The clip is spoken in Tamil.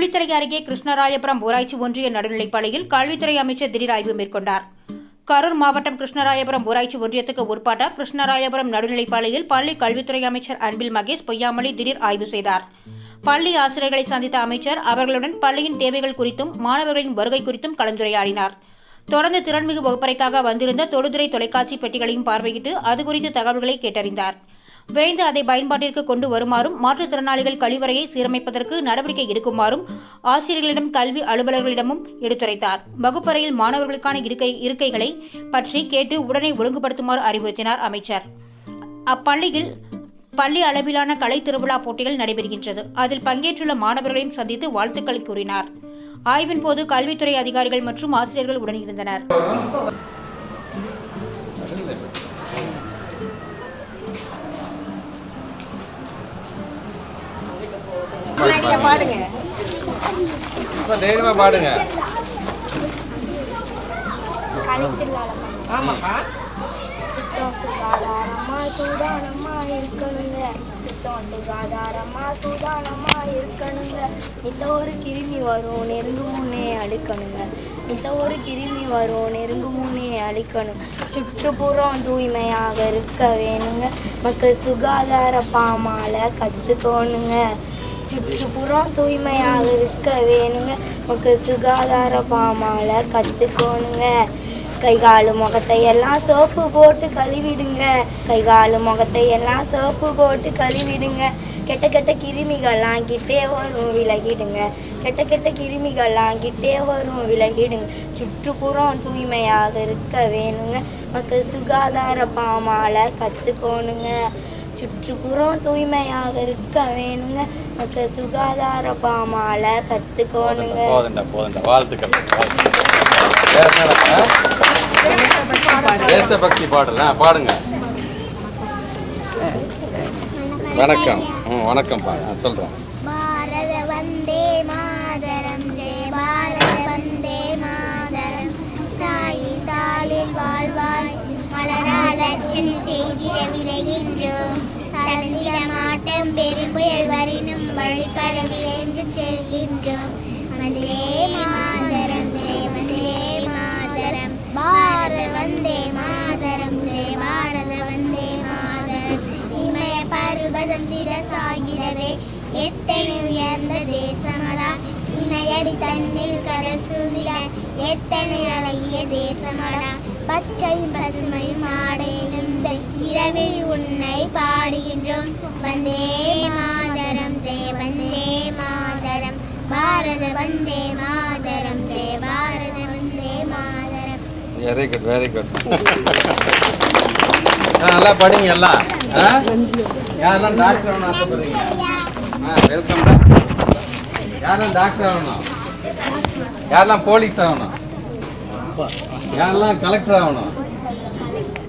குளித்தலை அருகே கிருஷ்ணராயபுரம் ஊராட்சி ஒன்றிய நடுநிலைப்பள்ளியில் கல்வித்துறை அமைச்சர் திடீர் ஆய்வு மேற்கொண்டார். கரூர் மாவட்டம் கிருஷ்ணராயபுரம் ஊராட்சி ஒன்றியத்துக்கு உட்பட்ட கிருஷ்ணராயபுரம் நடுநிலைப்பள்ளியில் பள்ளி கல்வித்துறை அமைச்சர் அன்பில் மகேஷ் பொய்யாமொழி திடீர் ஆய்வு செய்தார். பள்ளி ஆசிரியர்களை சந்தித்த அமைச்சர் அவர்களுடன் பள்ளியின் தேவைகள் குறித்தும் மாணவர்களின் வருகை குறித்தும் கலந்துரையாடினார். தொடர்ந்து திறன்மிகு வகுப்பறைக்காக வந்திருந்த தொடுதுறை தொலைக்காட்சி பெட்டிகளையும் பார்வையிட்டு அது குறித்த தகவல்களை கேட்டறிந்தார். விரைந்து அதை பயன்பாட்டிற்கு கொண்டு வருமாறும் மாற்றுத்திறனாளிகள் கழிவறையை சீரமைப்பதற்கு நடவடிக்கை எடுக்குமாறும் ஆசிரியர்களிடம் கல்வி அலுவலர்களிடமும் எடுத்துரைத்தார். வகுப்பறையில் மாணவர்களுக்கான இருக்கை இருக்கைகளை பற்றி கேட்டு உடனே ஒழுங்குபடுத்துமாறு அறிவுறுத்தினார் அமைச்சர். அப்பள்ளியில் பள்ளி அளவிலான கலை திருவிழா போட்டிகள் நடைபெறுகின்றது. அதில் பங்கேற்றுள்ள மாணவர்களையும் சந்தித்து வாழ்த்துக்கள் கூறினார். ஆய்வின் போது கல்வித்துறை அதிகாரிகள் மற்றும் ஆசிரியர்கள் உடனிருந்தனர். முன்னாடியே பாடுங்க. அப்ப தைரியமா பாடுங்க. ஆமாப்பா. சுத்தம் சுகாதாரமா சூதானமா இருக்கணுங்க சுத்தம் சுகாதாரமா சூதானமா இருக்கணுங்க இந்த ஒரு கிருமி வரும் நெருங்கு முன்னே அழிக்கணுங்க இந்த ஒரு கிருமி வரும் நெருங்கு முன்னே அழிக்கணும் சுற்றுப்புறம் தூய்மையாக இருக்க வேணுங்க மக்கள் சுகாதார பாமால கற்றுக்கோணுங்க சுற்றுப்புறம் தூய்மையாக இருக்க வேணுங்க மக்கள் சுகாதார பாமால கற்றுக்கோணுங்க. கை காலு முகத்தை எல்லாம் சோப்பு போட்டு கழுவிடுங்க. கை காலு முகத்தை எல்லாம் சோப்பு போட்டு கழுவிடுங்க. கெட்ட கெட்ட கிருமிகள்லாம் கிட்டே வரும் விலகிடுங்க. கெட்ட கெட்ட கிருமிகள்லாம் கிட்டே வரும் விலகிடுங்க. சுற்றுப்புறம் தூய்மையாக இருக்க வேணுங்க. மக்கள் சுகாதார பாமால கற்றுக்கோணுங்க. சுற்றுப்புறம் தூய்மையாக இருக்க வேணுங்க. மக்கள் சுகாதார பாமால கற்றுக்கோணுங்க போதண்டா போதண்டா வாழ்த்துக்கள்? தேசபக்தி பாடல். பாடுங்க. வணக்கம். ம் வணக்கம்ப்பா. ஆ சொல்கிறேன் பாரத வந்தே மாதரம். ஜெய பாரத வந்தே மாதரம். தாயின் தாளில் வாழ்வாய். மலரா லட்சணி செய்திட விரைகின்றோம் தனந்திட மாட்டம் பெரும்புயல் வரினும் வழிபட விரைந்து செல்கின்றோம். வந்தே மாதரம் ஜெய வந்தே மாதரம். பாரத வந்தே மாதரம். ஜெய பாரத வந்தே மாதரம். இமய பருவதம் சிரசாகிறவே. எத்தனை உயர்ந்த தேசமடா. இணையடி தண்ணீர் கடல் சூழ்நில எத்தனை அழகிய தேசமடா. பச்சையும் பசுமையும் ஆடையிலும் இரவில் உன்னை பாடுகின்றோம். வந்தே மாதரம் ஜெய வந்தே மாதரம். பாரத வந்தே மாதரம் ஜெய பாரத Vande Mataram. Very good very good நல்லா படிங்க எல்லாம்? யாரெல்லாம் டாக்டர் ஆகணும் ஆசைப்படுறீங்க ஆ வெல்கம் யாரெல்லாம் டாக்டர் ஆகணும்? யாரெல்லாம் போலீஸ் ஆகணும்? யாரெல்லாம் கலெக்டர் ஆகணும்?